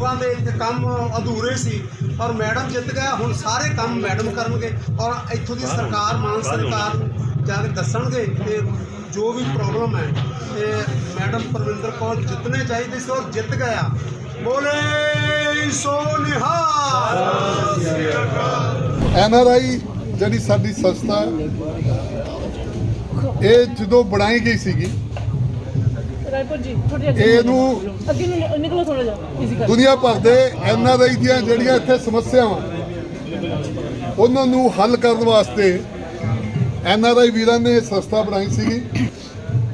ਲੋਕਾਂ ਦੇ ਇੱਥੇ ਕੰਮ ਅਧੂਰੇ ਸੀ ਔਰ ਮੈਡਮ ਜਿੱਤ ਗਿਆ ਹੁਣ ਸਾਰੇ ਕੰਮ ਮੈਡਮ ਕਰਨਗੇ ਔਰ ਇੱਥੋਂ ਦੀ ਸਰਕਾਰ ਮਾਨ ਸਰਕਾਰ ਜਾ ਕੇ ਦੱਸਣਗੇ ਕਿ ਜੋ ਵੀ ਪ੍ਰੋਬਲਮ ਹੈ ਤੇ ਮੈਡਮ ਪਰਵਿੰਦਰ ਕੌਰ ਜਿੱਤਣੇ ਚਾਹੀਦੇ ਸੀ ਔਰ ਜਿੱਤ ਗਿਆ। ਬੋਲੇ ਸੋ ਨਿਹਾਲ। ਐਨਆਰਆਈ ਜਿਹੜੀ ਸਾਡੀ ਸੰਸਥਾ ਹੈ, ਇਹ ਜਦੋਂ ਬਣਾਈ ਗਈ ਸੀਗੀ ਰਾਏਪੁਰ ਜੀ ਥੋੜੀ ਅੱਗੇ ਇਹਨੂੰ ਅੱਗੇ ਨੂੰ ਨਿਕਲੋ ਥੋੜਾ ਜਿਹਾ ਦੁਨੀਆ ਭਰ ਦੇ ਐਨਆਰਆਈ ਦੀਆਂ ਜਿਹੜੀਆਂ ਇੱਥੇ ਸਮੱਸਿਆਵਾਂ ਉਹਨਾਂ ਨੂੰ ਹੱਲ ਕਰਨ ਵਾਸਤੇ ਐਨਆਰਆਈ ਵੀਰਾਂ ਨੇ ਸੰਸਥਾ ਬਣਾਈ ਸੀਗੀ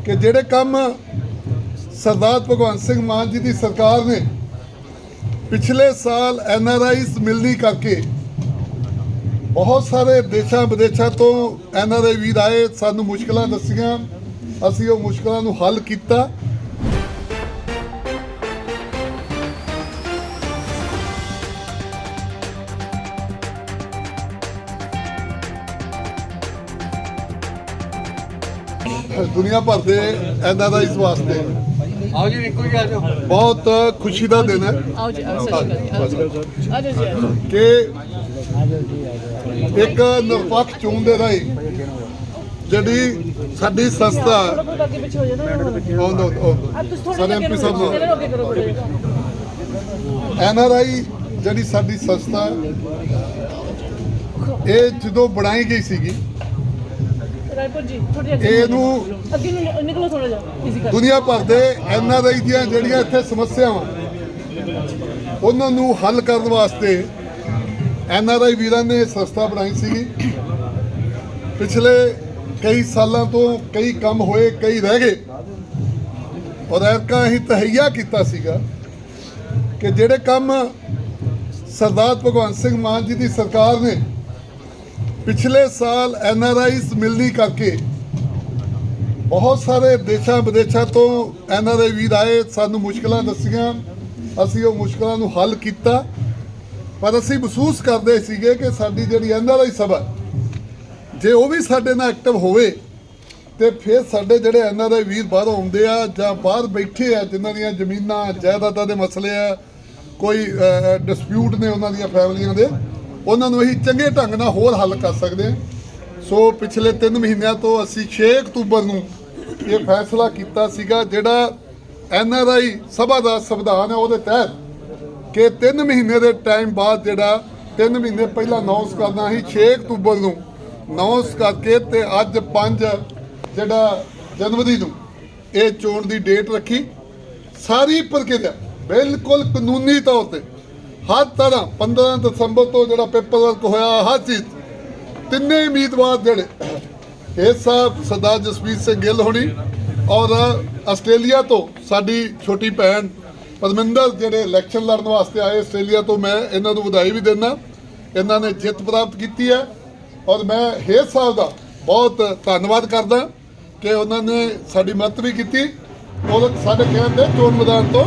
ਕਿ ਜਿਹੜੇ ਕੰਮ ਸਰਦਾਰ ਭਗਵੰਤ ਸਿੰਘ ਮਾਨ ਜੀ ਦੀ ਸਰਕਾਰ ਨੇ ਪਿਛਲੇ ਸਾਲ ਐਨਆਰਆਈਸ ਮਿਲਣੀ ਕਰਕੇ ਬਹੁਤ ਸਾਰੇ ਦੇਸ਼ਾਂ ਵਿਦੇਸ਼ਾਂ ਤੋਂ ਐਨਆਰਆਈ ਵੀਰ ਆਏ ਸਾਨੂੰ ਮੁਸ਼ਕਲਾਂ ਦੱਸੀਆਂ ਅਸੀਂ ਉਹ ਮੁਸ਼ਕਲਾਂ ਨੂੰ ਹੱਲ ਕੀਤਾ। ਦੁਨੀਆ ਭਰ ਦੇ ਐਨਆਰਆਈਸ ਵਾਸਤੇ। ਆਓ ਜੀ ਨਿਕਲ ਜੀ ਆ ਜਾਓ। ਬਹੁਤ ਖੁਸ਼ੀ ਦਾ ਦਿਨ ਹੈ। ਆਓ ਜੀ ਅਕਾਲ ਜੀ। ਕਿ ਇੱਕ ਨਿਰਪੱਖ ਚੋਣ ਦੇ ਰਾਹੀਂ ਜਿਹੜੀ ਸਾਡੀ ਸੰਸਥਾ ਆਉਂਦਾ ਐਮਪੀ ਸਾਹਿਬ ਨੂੰ। ਐਨਆਰਆਈ ਜਿਹੜੀ ਸਾਡੀ ਸੰਸਥਾ ਹੈ, ਇਹ ਜਦੋਂ ਬਣਾਈ ਗਈ ਸੀਗੀ ਰਾਏਪੁਰ ਜੀ ਥੋੜੀ ਅੱਗੇ ਇਹਨੂੰ ਅੱਗੇ ਨੂੰ ਨਿਕਲੋ ਥੋੜਾ ਜਿਹਾ ਕਰ ਦੁਨੀਆ ਭਰ ਦੇ ਐਨਆਰਆਈ ਦੀਆਂ ਜਿਹੜੀਆਂ ਇੱਥੇ ਸਮੱਸਿਆਵਾਂ ਉਹਨਾਂ ਨੂੰ ਹੱਲ ਕਰਨ ਵਾਸਤੇ ਐਨਆਰਆਈ ਵੀਰਾਂ ਨੇ ਸੰਸਥਾ ਬਣਾਈ ਸੀਗੀ। ਪਿਛਲੇ ਕਈ ਸਾਲਾਂ ਤੋਂ ਕਈ ਕੰਮ ਹੋਏ ਕਈ ਰਹਿ ਗਏ। ਔਰ ਐਰਕਾ ਅਸੀਂ ਤਹਈਆ ਕੀਤਾ ਸੀਗਾ ਕਿ ਜਿਹੜੇ ਕੰਮ ਸਰਦਾਰ ਭਗਵੰਤ ਸਿੰਘ ਮਾਨ ਜੀ ਦੀ ਸਰਕਾਰ ਨੇ ਪਿਛਲੇ ਸਾਲ ਐਨਆਰਆਈਸ ਮਿਲਣੀ ਕਰਕੇ ਬਹੁਤ ਸਾਰੇ ਦੇਸ਼ਾਂ ਵਿਦੇਸ਼ਾਂ ਤੋਂ ਐੱਨ ਆਰ ਆਈ ਵੀਰ ਆਏ, ਸਾਨੂੰ ਮੁਸ਼ਕਲਾਂ ਦੱਸੀਆਂ। ਅਸੀਂ ਉਹ ਮੁਸ਼ਕਲਾਂ ਨੂੰ ਹੱਲ ਕੀਤਾ। ਪਰ ਅਸੀਂ ਮਹਿਸੂਸ ਕਰਦੇ ਸੀਗੇ ਕਿ ਸਾਡੀ ਜਿਹੜੀ ਐੱਨ ਆਰ ਆਈ ਸਭਾ, ਜੇ ਉਹ ਵੀ ਸਾਡੇ ਨਾਲ ਐਕਟਿਵ ਹੋਵੇ, ਤੇ ਫਿਰ ਸਾਡੇ ਜਿਹੜੇ ਐੱਨ ਆਰ ਆਈ ਵੀਰ ਬਾਹਰੋਂ ਆਉਂਦੇ ਆ ਜਾਂ ਬਾਹਰ ਬੈਠੇ ਆ, ਜਿਨ੍ਹਾਂ ਦੀਆਂ ਜ਼ਮੀਨਾਂ, ਜਾਇਦਾਦਾਂ ਦੇ ਮਸਲੇ ਆ, ਕੋਈ ਡਿਸਪਿਊਟ ਨੇ ਉਹਨਾਂ ਦੀਆਂ ਫੈਮਲੀਆਂ ਦੇ ਉਹਨਾਂ ਨੂੰ ਅਸੀਂ ਚੰਗੇ ਢੰਗ ਨਾਲ ਹੋਰ ਹੱਲ ਕਰ ਸਕਦੇ ਹਾਂ। ਸੋ ਪਿਛਲੇ 3 ਮਹੀਨਿਆਂ ਤੋਂ ਅਸੀਂ 6 ਅਕਤੂਬਰ ਨੂੰ ਇਹ ਫੈਸਲਾ ਕੀਤਾ ਸੀਗਾ, ਜਿਹੜਾ ਐੱਨ ਆਰ ਆਈ ਸਭਾ ਦਾ ਸੰਵਿਧਾਨ ਹੈ, ਉਹਦੇ ਤਹਿਤ ਕਿ 3 ਮਹੀਨੇ ਦੇ ਟਾਈਮ ਬਾਅਦ ਜਿਹੜਾ 3 ਮਹੀਨੇ ਪਹਿਲਾਂ ਅਨਾਉਂਸ ਕਰਨਾ ਸੀ 6 ਅਕਤੂਬਰ ਨੂੰ ਅਨਾਉਂਸ ਕਰਕੇ ਤੇ ਅੱਜ 5 ਜਿਹੜਾ ਜਨਵਰੀ ਨੂੰ ਇਹ ਚੋਣ ਦੀ ਡੇਟ ਰੱਖੀ। ਸਾਰੀ ਪ੍ਰਕਿਰਿਆ ਬਿਲਕੁਲ ਕਾਨੂੰਨੀ ਤੌਰ ਤੇ ਹਰ ਤਰ੍ਹਾਂ 15 ਦਸੰਬਰ ਤੋਂ ਜਿਹੜਾ ਪੇਪਰ ਵਰਕ ਹੋਇਆ, ਹਰ ਚੀਜ਼। ਤਿੰਨੇ ਉਮੀਦਵਾਰ ਜਿਹੜੇ, ਇਹ ਸਾਹਿਬ ਸਰਦਾਰ ਜਸਵੀਰ ਸਿੰਘ ਗਿੱਲ ਹੋਣੀ ਔਰ ਆਸਟ੍ਰੇਲੀਆ ਤੋਂ ਸਾਡੀ ਛੋਟੀ ਭੈਣ ਪਰਮਿੰਦਰ ਜਿਹੜੇ ਇਲੈਕਸ਼ਨ ਲੜਨ ਵਾਸਤੇ ਆਏ ਆਸਟ੍ਰੇਲੀਆ ਤੋਂ ਮੈਂ ਇਹਨਾਂ ਨੂੰ ਵਧਾਈ ਵੀ ਦਿੰਦਾ। ਇਹਨਾਂ ਨੇ ਜਿੱਤ ਪ੍ਰਾਪਤ ਕੀਤੀ ਹੈ ਔਰ ਮੈਂ ਹੇਰ ਸਾਹਿਬ ਦਾ ਬਹੁਤ ਧੰਨਵਾਦ ਕਰਦਾ ਕਿ ਉਹਨਾਂ ਨੇ ਸਾਡੀ ਮਦਦ ਵੀ ਕੀਤੀ। ਔਰ ਸਾਡੇ ਕਹਿਣ ਦੇ ਚੋਣ ਮੈਦਾਨ ਤੋਂ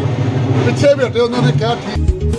ਪਿੱਛੇ ਵੀ ਹਟੇ, ਉਹਨਾਂ ਨੇ ਕਿਹਾ ਠੀਕ